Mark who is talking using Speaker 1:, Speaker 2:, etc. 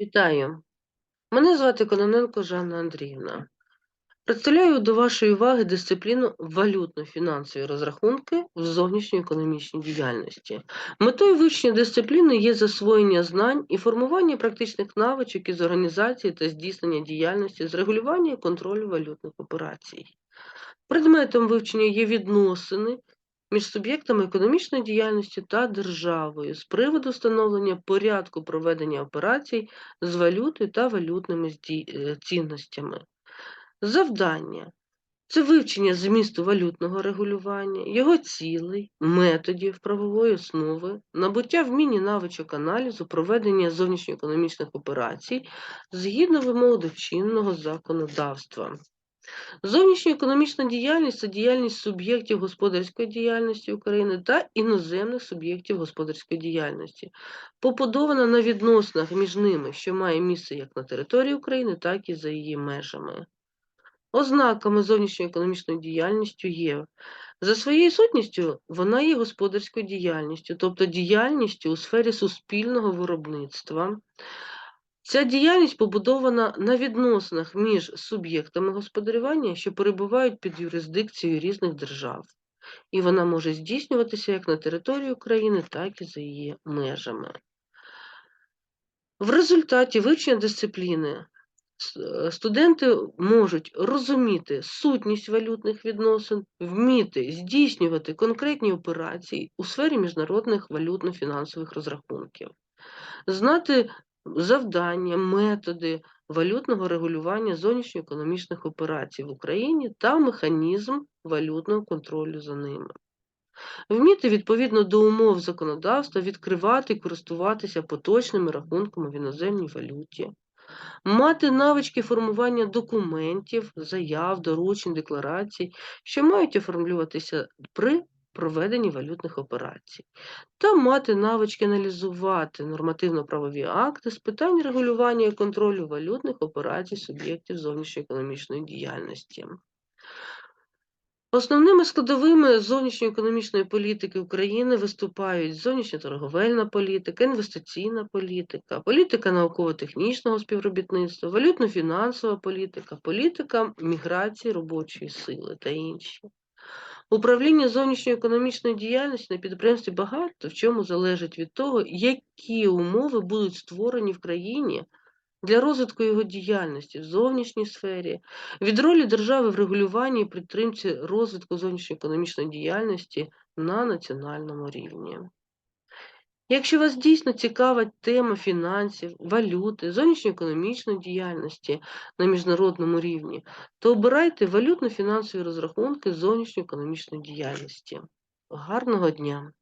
Speaker 1: Вітаю! Мене звати Кононенко Жанна Андріївна. Представляю до вашої уваги дисципліну валютно-фінансові розрахунки в зовнішньоекономічній діяльності. Метою вивчення дисципліни є засвоєння знань і формування практичних навичок із організації та здійснення діяльності з регулювання і контролю валютних операцій. Предметом вивчення є відносини між суб'єктами економічної діяльності та державою з приводу встановлення порядку проведення операцій з валютою та валютними е, цінностями. Завдання це вивчення змісту валютного регулювання, його цілей, методів, правової основи, набуття вміння навичок аналізу, проведення зовнішньоекономічних операцій згідно вимог до чинного законодавства. Зовнішньоекономічна діяльність це діяльність суб'єктів господарської діяльності України та іноземних суб'єктів господарської діяльності, побудована на відносинах між ними, що має місце як на території України, так і за її межами. Ознаками зовнішньоекономічної діяльності є за своєю сутністю вона є господарською діяльністю, тобто діяльністю у сфері суспільного виробництва. Ця діяльність побудована на відносинах між суб'єктами господарювання, що перебувають під юрисдикцією різних держав, і вона може здійснюватися як на території України, так і за її межами. В результаті вивчення дисципліни е, студенти можуть розуміти сутність валютних відносин, вміти здійснювати конкретні операції у сфері міжнародних валютно-фінансових розрахунків, знати завдання, методи валютного регулювання зовнішньоекономічних операцій в Україні та механізм валютного контролю за ними. Вміти відповідно до умов законодавства відкривати і користуватися поточними рахунками в іноземній валюті, мати навички формування документів, заяв, доручень, декларацій, що мають оформлюватися при проведенні валютних операцій, та мати навички аналізувати нормативно-правові акти з питань регулювання і контролю валютних операцій суб'єктів зовнішньоекономічної діяльності. Основними складовими зовнішньоекономічної політики України виступають зовнішньоторговельна політика, інвестиційна політика, політика науково-технічного співробітництва, валютно-фінансова політика, політика міграції робочої сили та інші. Управління зовнішньоекономічної діяльності на підприємстві багато в чому залежить від того, які умови будуть створені в країні для розвитку його діяльності в зовнішній сфері, від ролі держави в регулюванні і підтримці розвитку зовнішньоекономічної діяльності на національному рівні. Якщо вас дійсно цікавить тема фінансів, валюти, зовнішньоекономічної діяльності на міжнародному рівні, то обирайте валютно-фінансові розрахунки зовнішньоекономічної діяльності. Гарного дня!